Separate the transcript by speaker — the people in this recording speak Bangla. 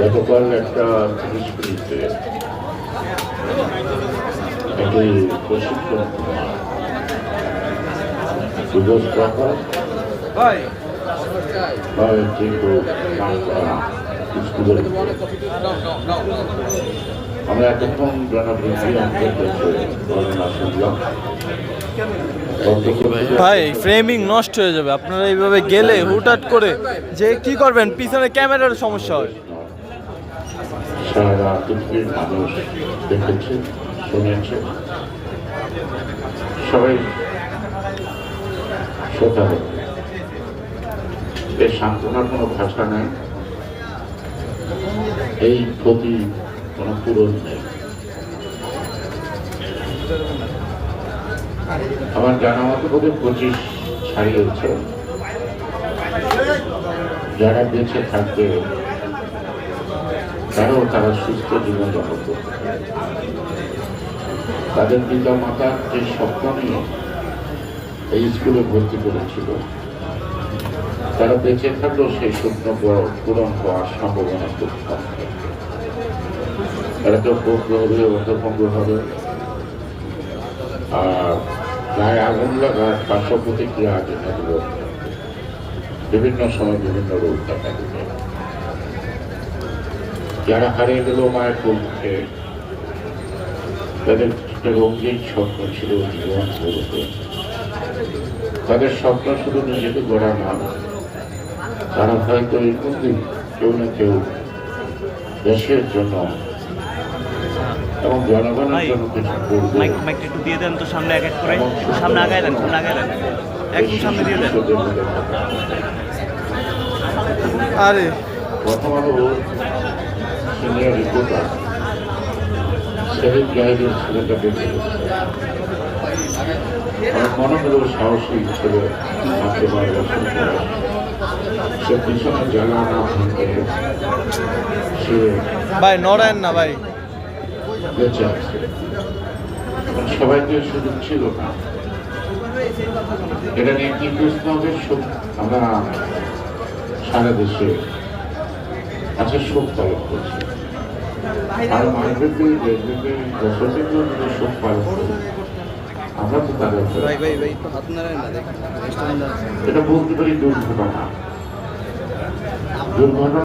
Speaker 1: গতকাল একটা একটি প্রশিক্ষণ সুযোগ রাখা আমরা এতক্ষণ জনবৃদ্ধি ঘটনা শুনলাম।
Speaker 2: ভাই ফ্রেমিং নষ্ট হয়ে যাবে। আপনারা এইভাবে গেলে হুটহাট করে যে কি করবেন পিছনে ক্যামেরার সমস্যা হয়।
Speaker 1: সারা মানুষ দেখেছে, শুনেছে। সবাই শ্রোতা এর সান্ত্বনার কোনো ভাষা নেই। এই ক্ষতি কোনো পূরণ নেই। আমার জানা মতো বোধহয় পঁচিশ ছাড়িয়েছে। যারা বেঁচে থাকবে তারাও তারা সুস্থ জীবন যাপন করতে। তাদের পিতা মাতার যে স্বপ্ন নিয়ে এই স্কুলে ভর্তি করেছিল, তারা বেঁচে থাকলেও সেই স্বপ্ন পূরণ- হওয়ার সম্ভাবনা খুব কম। তারা কেউ পঙ্গু হবে অর্ধপঙ্গ হবে। আর গায়ে আগুন লাগার পার্শ্ব প্রতিক্রিয়া আগে এগুলো বিভিন্ন সময় বিভিন্ন রোগ দেখা দিবে যারা হারিয়ে গেল মায়ের কোল থেকে তাদের একটা রঙিন স্বপ্ন ছিল জীবন তাদের স্বপ্ন শুধু নিজেকে গড়া না তারা হয়তো এর মধ্যে কেউ না কেউ দেশের জন্য এবং জনগণের জন্য কিছু করবে।
Speaker 3: মাইক একটু দিয়ে দেন তো সামনে এক এক করে। সামনে আগায় দেন সামনে আগায় দেন। একদম সামনে দিয়ে দেন।
Speaker 2: আরে।
Speaker 1: প্রথম আলো সিনিয়র রিপোর্টার সেলিম জাহিদের ছেলেটা বেঁচে গেছে। আমার মনে হলো সাহসী ছেলে মাত্র বারো বছর। সে পিছনে জ্বালা না ভাঙে সে
Speaker 2: ভাই নড়েন না ভাই।
Speaker 1: বেঁচে আছে। সবাইকে সুযোগ ছিল না। এটা নিয়ে কি প্রশ্ন হবে? আমরা সারা দেশে আচ্ছা শোক পালন করছে। আর মানবেকে দেখবে বছরকে যদি শোক পালন করছে। আমরা তো তাদের এটা বলতে পারি দুর্ঘটনা। দুর্ঘটনা